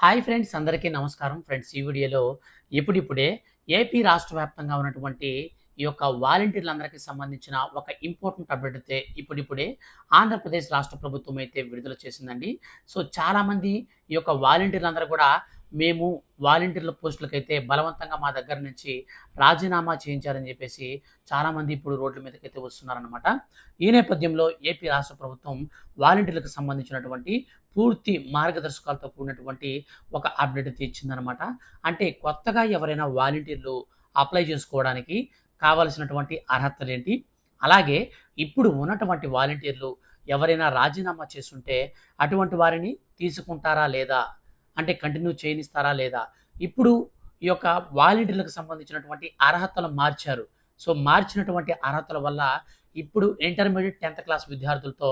Hi friends అందరికీ నమస్కారం. Friends ఈ వీడియోలో ఇప్పుడిప్పుడే ఏపీ రాష్ట్ర వ్యాప్తంగా ఉన్నటువంటి ఈ యొక్క వాలంటీర్లందరికీ సంబంధించిన ఒక ఇంపార్టెంట్ అప్డేట్ అయితే ఇప్పుడిప్పుడే ఆంధ్రప్రదేశ్ రాష్ట్ర ప్రభుత్వం అయితే విడుదల చేసిందండి. సో చాలామంది ఈ యొక్క వాలంటీర్లందరూ కూడా మేము వాలంటీర్ల పోస్టులకైతే బలవంతంగా మా దగ్గర నుంచి రాజీనామా చేయించారని చెప్పేసి చాలామంది ఇప్పుడు రోడ్ల మీదకైతే వస్తున్నారనమాట ఈ నేపథ్యంలో ఏపీ రాష్ట్ర ప్రభుత్వం వాలంటీర్లకు సంబంధించినటువంటి పూర్తి మార్గదర్శకాలతో కూడినటువంటి ఒక అప్డేట్ తెచ్చిందనమాట అంటే కొత్తగా ఎవరైనా వాలంటీర్లు అప్లై చేసుకోవడానికి కావలసినటువంటి అర్హతలు ఏంటి అలాగే ఇప్పుడు ఉన్నటువంటి వాలంటీర్లు ఎవరైనా రాజీనామా చేస్తుంటే అటువంటి వారిని తీసుకుంటారా లేదా? అంటే కంటిన్యూ చేయనిస్తారా లేదా? ఇప్పుడు ఈ యొక్క వాలంటీర్లకు సంబంధించినటువంటి అర్హతలు మార్చారు. సో మార్చినటువంటి అర్హతల వల్ల ఇప్పుడు ఇంటర్మీడియట్ టెన్త్ క్లాస్ విద్యార్థులతో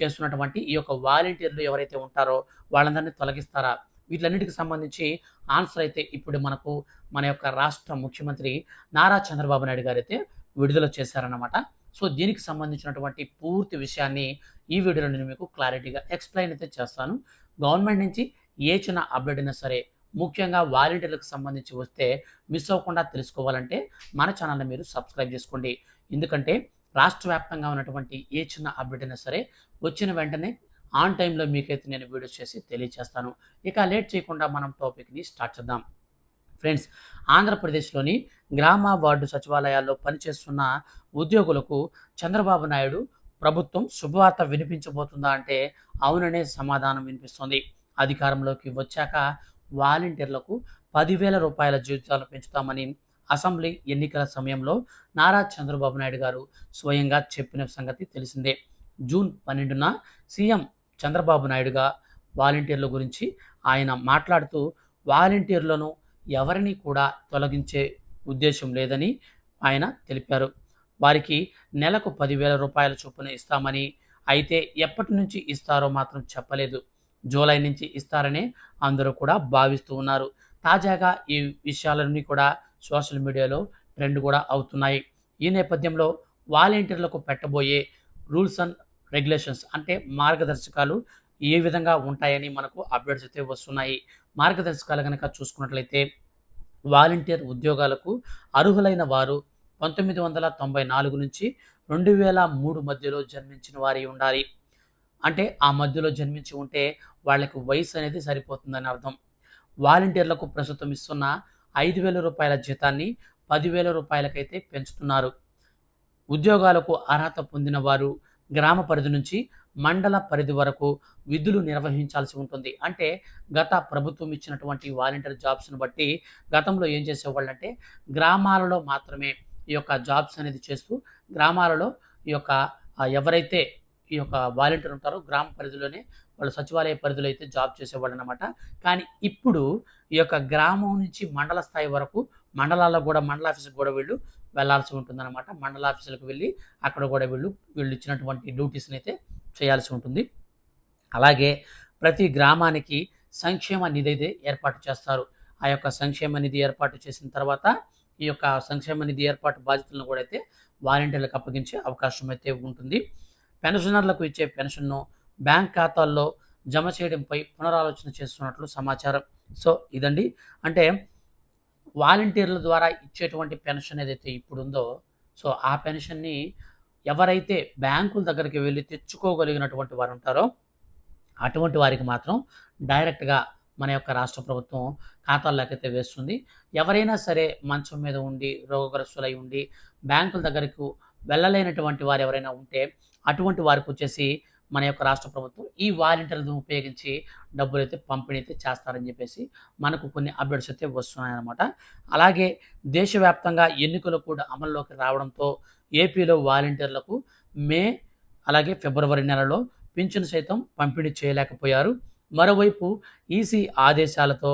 చేస్తున్నటువంటి ఈ యొక్క వాలంటీర్లు ఎవరైతే ఉంటారో వాళ్ళందరినీ తొలగిస్తారా? వీటిలన్నిటికి సంబంధించి ఆన్సర్ అయితే ఇప్పుడు మనకు మన యొక్క రాష్ట్ర ముఖ్యమంత్రి నారా చంద్రబాబు నాయుడు గారు అయితే విడుదల చేశారన్నమాట. సో దీనికి సంబంధించినటువంటి పూర్తి విషయాన్ని ఈ వీడియోలో నేను మీకు క్లారిటీగా ఎక్స్ప్లెయిన్ అయితే చేస్తాను. గవర్నమెంట్ నుంచి ఏ చిన్న అప్డేట్ అయినా సరే ముఖ్యంగా వాలంటీర్లకు సంబంధించి వస్తే మిస్ అవ్వకుండా తెలుసుకోవాలంటే మన ఛానల్ని మీరు సబ్స్క్రైబ్ చేసుకోండి. ఎందుకంటే రాష్ట్ర వ్యాప్తంగా ఉన్నటువంటి ఏ చిన్న అప్డేట్ అయినా సరే వచ్చిన వెంటనే ఆన్ టైంలో మీకైతే నేను వీడియోస్ చేసి తెలియజేస్తాను. ఇక లేట్ చేయకుండా మనం టాపిక్ని స్టార్ట్ చేద్దాం. ఫ్రెండ్స్ ఆంధ్రప్రదేశ్లోని గ్రామ వార్డు సచివాలయాల్లో పనిచేస్తున్న ఉద్యోగులకు చంద్రబాబు నాయుడు ప్రభుత్వం శుభవార్త వినిపించబోతుందా అంటే అవుననే సమాధానం వినిపిస్తుంది. అధికారంలోకి వచ్చాక వాలంటీర్లకు పదివేల రూపాయల జీవితాలు పెంచుతామని అసెంబ్లీ ఎన్నికల సమయంలో నారా చంద్రబాబు నాయుడు గారు స్వయంగా చెప్పిన సంగతి తెలిసిందే. జూన్ పన్నెండున సీఎం చంద్రబాబు నాయుడుగా వాలంటీర్ల గురించి ఆయన మాట్లాడుతూ వాలంటీర్లను ఎవరిని కూడా తొలగించే ఉద్దేశం లేదని ఆయన తెలిపారు. వారికి నెలకు పదివేల రూపాయల చొప్పున ఇస్తామని అయితే ఎప్పటి నుంచి ఇస్తారో మాత్రం చెప్పలేదు. జూలై నుంచి ఇస్తారనే అందరూ కూడా భావిస్తూ ఉన్నారు. తాజాగా ఈ విషయాలన్నీ కూడా సోషల్ మీడియాలో ట్రెండ్ కూడా అవుతున్నాయి. ఈ నేపథ్యంలో వాలంటీర్లకు పెట్టబోయే రూల్స్ అండ్ రెగ్యులేషన్స్ అంటే మార్గదర్శకాలు ఏ విధంగా ఉంటాయని మనకు అప్డేట్స్ అయితే వస్తున్నాయి. మార్గదర్శకాలు కనుక చూసుకున్నట్లయితే వాలంటీర్ ఉద్యోగాలకు అర్హులైన వారు పంతొమ్మిది వందల తొంభై నాలుగు నుంచి రెండు వేల మూడు మధ్యలో జన్మించిన వారి ఉండాలి. అంటే ఆ మధ్యలో జన్మించి ఉంటే వాళ్ళకి వయసు అనేది సరిపోతుందని అర్థం. వాలంటీర్లకు ప్రస్తుతం ఇస్తున్న ఐదు వేల రూపాయల జీతాన్ని పదివేల రూపాయలకైతే పెంచుతున్నారు. ఉద్యోగాలకు అర్హత పొందిన వారు గ్రామ పరిధి నుంచి మండల పరిధి వరకు విధులు నిర్వహించాల్సి ఉంటుంది. అంటే గత ప్రభుత్వం ఇచ్చినటువంటి వాలంటీర్ జాబ్స్ను బట్టి గతంలో ఏం చేసేవాళ్ళు అంటే గ్రామాలలో మాత్రమే ఈ యొక్క జాబ్స్ అనేది చేస్తూ గ్రామాలలో ఈ యొక్క ఎవరైతే ఈ యొక్క వాలంటీర్ ఉంటారు గ్రామ పరిధిలోనే వాళ్ళు సచివాలయ పరిధిలో అయితే జాబ్ చేసేవాళ్ళు అనమాట కానీ ఇప్పుడు ఈ యొక్క గ్రామం నుంచి మండల స్థాయి వరకు మండలాల్లో కూడా మండల ఆఫీసుకు కూడా వీళ్ళు వెళ్ళాల్సి ఉంటుందన్నమాట. మండల ఆఫీసులకు వెళ్ళి అక్కడ కూడా వీళ్ళు వీళ్ళు ఇచ్చినటువంటి డ్యూటీస్ని అయితే చేయాల్సి ఉంటుంది. అలాగే ప్రతి గ్రామానికి సంక్షేమ నిధి అయితే ఏర్పాటు చేస్తారు. ఆ యొక్క సంక్షేమ నిధి ఏర్పాటు చేసిన తర్వాత ఈ యొక్క సంక్షేమ నిధి ఏర్పాటు బాధ్యతలను కూడా అయితే వాలంటీర్లకు అప్పగించే అవకాశం అయితే ఉంటుంది. పెన్షనర్లకు ఇచ్చే పెన్షన్ను బ్యాంక్ ఖాతాల్లో జమ చేయడంపై పునరాలోచన చేస్తున్నట్లు సమాచారం. సో ఇదండి. అంటే వాలంటీర్ల ద్వారా ఇచ్చేటువంటి పెన్షన్ ఏదైతే ఇప్పుడు ఉందో సో ఆ పెన్షన్ని ఎవరైతే బ్యాంకుల దగ్గరికి వెళ్ళి తెచ్చుకోగలిగినటువంటి వారు ఉంటారో అటువంటి వారికి మాత్రం డైరెక్ట్గా మన యొక్క రాష్ట్ర ప్రభుత్వం ఖాతాల్లోకైతే వేస్తుంది. ఎవరైనా సరే మంచం మీద ఉండి రోగగ్రస్తులై ఉండి బ్యాంకుల దగ్గరకు వెళ్ళలేనటువంటి వారు ఎవరైనా ఉంటే అటువంటి వారికి వచ్చేసి మన యొక్క రాష్ట్ర ప్రభుత్వం ఈ వాలంటీర్లను ఉపయోగించి డబ్బులు అయితే పంపిణీ అయితే చేస్తారని చెప్పేసి మనకు కొన్ని అప్డేట్స్ అయితే వస్తున్నాయన్నమాట. అలాగే దేశవ్యాప్తంగా ఎన్నికలు కూడా అమల్లోకి రావడంతో ఏపీలో వాలంటీర్లకు మే అలాగే ఫిబ్రవరి నెలలో పింఛను సైతం పంపిణీ చేయలేకపోయారు. మరోవైపు ఈసీ ఆదేశాలతో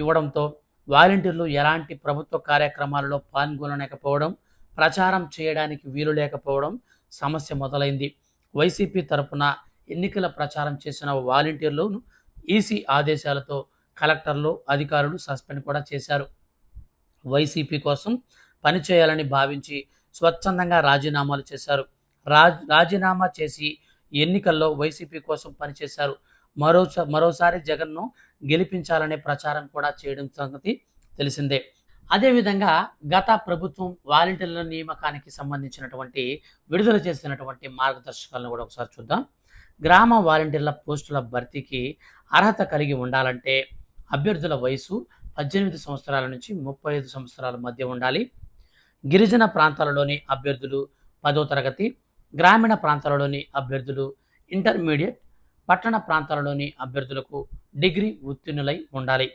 ఇవ్వడంతో వాలంటీర్లు ఎలాంటి ప్రభుత్వ కార్యక్రమాలలో పాల్గొనలేకపోవడం ప్రచారం చేయడానికి వీలు లేకపోవడం సమస్య మొదలైంది. వైసీపీ తరపున ఎన్నికల ప్రచారం చేసిన వాలంటీర్లను ఈసీ ఆదేశాలతో కలెక్టర్లు అధికారులు సస్పెండ్ కూడా చేశారు. వైసీపీ కోసం పనిచేయాలని భావించి స్వచ్ఛందంగా రాజీనామాలు చేశారు. రాజ్ రాజీనామా చేసి ఎన్నికల్లో వైసీపీ కోసం పనిచేశారు మరోసా మరోసారి జగన్ను గెలిపించాలనే ప్రచారం కూడా చేయడం సంగతి తెలిసిందే. అదేవిధంగా గత ప్రభుత్వం వాలంటీర్ల నియామకానికి సంబంధించినటువంటి విడుదల చేసినటువంటి మార్గదర్శకాలను కూడా ఒకసారి చూద్దాం. గ్రామ వాలంటీర్ల పోస్టుల భర్తీకి అర్హత కలిగి ఉండాలంటే అభ్యర్థుల వయసు పద్దెనిమిది సంవత్సరాల నుంచి ముప్పై ఐదు సంవత్సరాల మధ్య ఉండాలి. గిరిజన ప్రాంతాలలోని అభ్యర్థులు పదో తరగతి గ్రామీణ ప్రాంతాలలోని అభ్యర్థులు ఇంటర్మీడియట్ పట్టణ ప్రాంతాలలోని అభ్యర్థులకు డిగ్రీ ఉత్తీర్ణులై ఉండాలి.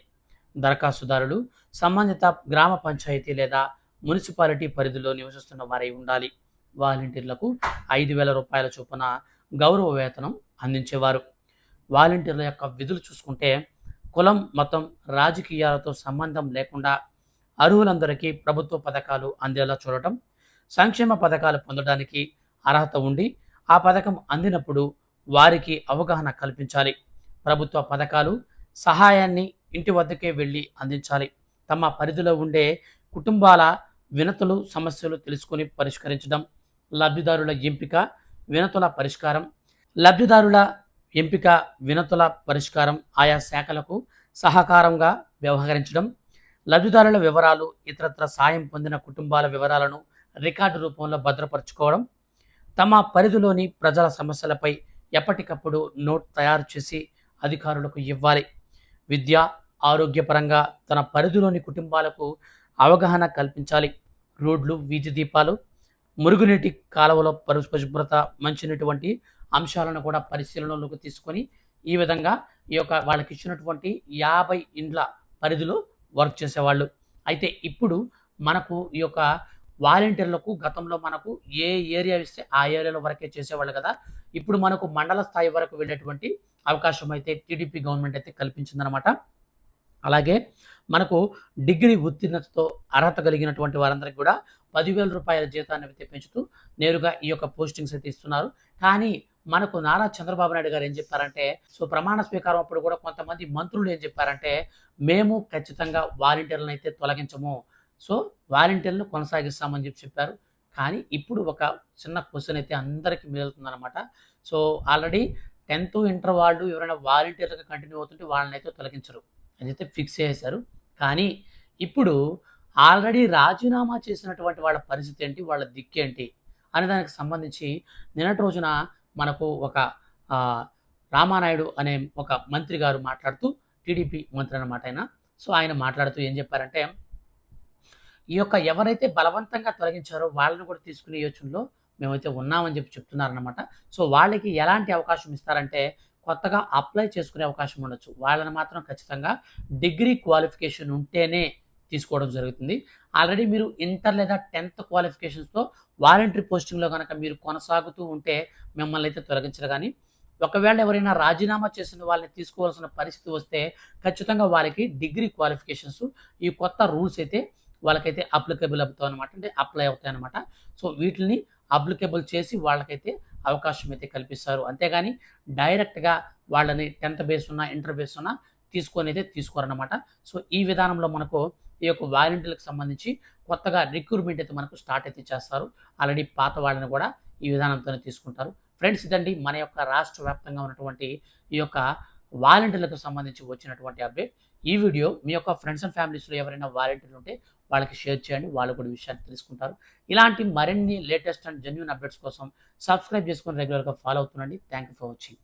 దరఖాస్తుదారులు సంబంధిత గ్రామ పంచాయతీ లేదా మున్సిపాలిటీ పరిధిలో నివసిస్తున్న వారై ఉండాలి. వాలంటీర్లకు ఐదు వేల రూపాయల చొప్పున గౌరవ వేతనం అందించేవారు. వాలంటీర్ల యొక్క విధులు చూసుకుంటే కులం మతం రాజకీయాలతో సంబంధం లేకుండా అర్హులందరికీ ప్రభుత్వ పథకాలు అందేలా చూడటం సంక్షేమ పథకాలు పొందడానికి అర్హత ఉండి ఆ పథకం అందినప్పుడు వారికి అవగాహన కల్పించాలి. ప్రభుత్వ పథకాలు సహాయాన్ని ఇంటి వద్దకే వెళ్ళి అందించాలి. తమ పరిధిలో ఉండే కుటుంబాల వినతులు సమస్యలు తెలుసుకొని పరిష్కరించడం లబ్ధిదారుల ఎంపిక వినతుల పరిష్కారం లబ్ధిదారుల ఎంపిక వినతుల పరిష్కారం ఆయా శాఖలకు సహకారంగా వ్యవహరించడం లబ్ధిదారుల వివరాలు ఇతరత్ర సాయం పొందిన కుటుంబాల వివరాలను రికార్డు రూపంలో భద్రపరచుకోవడం తమ పరిధిలోని ప్రజల సమస్యలపై ఎప్పటికప్పుడు నోట్ తయారు చేసి అధికారులకు ఇవ్వాలి. విద్య ఆరోగ్యపరంగా తన పరిధిలోని కుటుంబాలకు అవగాహన కల్పించాలి. రోడ్లు వీధి దీపాలు మురుగునీటి కాలువల పరిశుభ్రత మంచినీటి వంటి అంశాలను కూడా పరిశీలనలోకి తీసుకొని ఈ విధంగా ఈ యొక్క వాళ్ళకి ఇచ్చినటువంటి యాభై ఇండ్ల పరిధిలో వర్క్ చేసేవాళ్ళు. అయితే ఇప్పుడు మనకు ఈ యొక్క వాలంటీర్లకు గతంలో మనకు ఏ ఏరియా ఇస్తే ఆ ఏరియాలో వరకే చేసేవాళ్ళు కదా. ఇప్పుడు మనకు మండల స్థాయి వరకు వెళ్ళేటువంటి అవకాశం అయితే టీడీపీ గవర్నమెంట్ అయితే కల్పించిందనమాట అలాగే మనకు డిగ్రీ ఉత్తీర్ణతతో అర్హత కలిగినటువంటి వారందరికీ కూడా పదివేల రూపాయల జీతాన్ని అయితే పెంచుతూ నేరుగా ఈ యొక్క పోస్టింగ్స్ అయితే ఇస్తున్నారు. కానీ మనకు నారా చంద్రబాబు నాయుడు గారు ఏం చెప్పారంటే సో ప్రమాణ స్వీకారం అప్పుడు కూడా కొంతమంది మంత్రులు ఏం చెప్పారంటే మేము ఖచ్చితంగా వాలంటీర్లను అయితే తొలగించము. సో వాలంటీర్లను కొనసాగిస్తామని చెప్పి చెప్పారు. కానీ ఇప్పుడు ఒక చిన్న క్వశ్చన్ అయితే అందరికీ మిగులుతుందన్నమాట. సో ఆల్రెడీ టెన్త్ ఇంటర్ వాళ్ళు ఎవరైనా వాలంటీర్లుగా కంటిన్యూ అవుతుంటే వాళ్ళని అయితే తొలగించరు అదైతే ఫిక్స్ చేశారు. కానీ ఇప్పుడు ఆల్రెడీ రాజీనామా చేసినటువంటి వాళ్ళ పరిస్థితి ఏంటి? వాళ్ళ దిక్కేంటి అనే దానికి సంబంధించి నిన్నటి రోజున మనకు ఒక రామానాయుడు అనే ఒక మంత్రి గారు మాట్లాడుతూ టీడీపీ మంత్రి అన్నమాట ఆయన. సో ఆయన మాట్లాడుతూ ఏం చెప్పారంటే ఈ యొక్క ఎవరైతే బలవంతంగా తొలగించారో వాళ్ళని కూడా తీసుకునే యోచనలో మేమైతే ఉన్నామని చెప్పి చెప్తున్నారనమాట సో వాళ్ళకి ఎలాంటి అవకాశం ఇస్తారంటే కొత్తగా అప్లై చేసుకునే అవకాశం ఉండొచ్చు. వాళ్ళని మాత్రం ఖచ్చితంగా డిగ్రీ క్వాలిఫికేషన్ ఉంటేనే తీసుకోవడం జరుగుతుంది. ఆల్రెడీ మీరు ఇంటర్ లేదా టెన్త్ క్వాలిఫికేషన్స్తో వాలంటరీ పోస్టింగ్లో కనుక మీరు కొనసాగుతూ ఉంటే మిమ్మల్ని అయితే తొలగించరు కానీ ఒకవేళ ఎవరైనా రాజీనామా చేసిన వాళ్ళని తీసుకోవాల్సిన పరిస్థితి వస్తే ఖచ్చితంగా వాళ్ళకి డిగ్రీ క్వాలిఫికేషన్స్ ఈ కొత్త రూల్స్ అయితే వాళ్ళకైతే అప్లికేబుల్ అవుతాయి అనమాట అంటే అప్లై అవుతాయి అనమాట సో వీటిని అప్లికేబుల్ చేసి వాళ్ళకైతే అవకాశం అయితే కల్పిస్తారు. అంతేగాని డైరెక్ట్గా వాళ్ళని టెన్త్ బేస్ ఉన్న ఇంటర్ బేస్ ఉన్న తీసుకొని అయితే తీసుకోరన్నమాట. సో ఈ విధానంలో మనకు ఈ యొక్క వాలంటీర్లకు సంబంధించి కొత్తగా రిక్రూట్మెంట్ అయితే మనకు స్టార్ట్ అయితే చేస్తారు. ఆల్రెడీ పాత వాళ్ళని కూడా ఈ విధానంతోనే తీసుకుంటారు. ఫ్రెండ్స్ ఇదండి మన యొక్క రాష్ట్ర వ్యాప్తంగా ఉన్నటువంటి ఈ యొక్క వాలంటీర్లకు సంబంధించి వచ్చినటువంటి అప్డేట్. ఈ వీడియో మీ యొక్క ఫ్రెండ్స్ అండ్ ఫ్యామిలీస్లో ఎవరైనా వాలంటీర్లు ఉంటే వాళ్ళకి షేర్ చేయండి వాళ్ళు కూడా విషయాన్ని తెలుసుకుంటారు. ఇలాంటి మరిన్ని లేటెస్ట్ అండ్ జెన్యున్ అప్డేట్స్ కోసం సబ్స్క్రైబ్ చేసుకొని రెగ్యులర్గా follow అవుతుండండి. Thank you for watching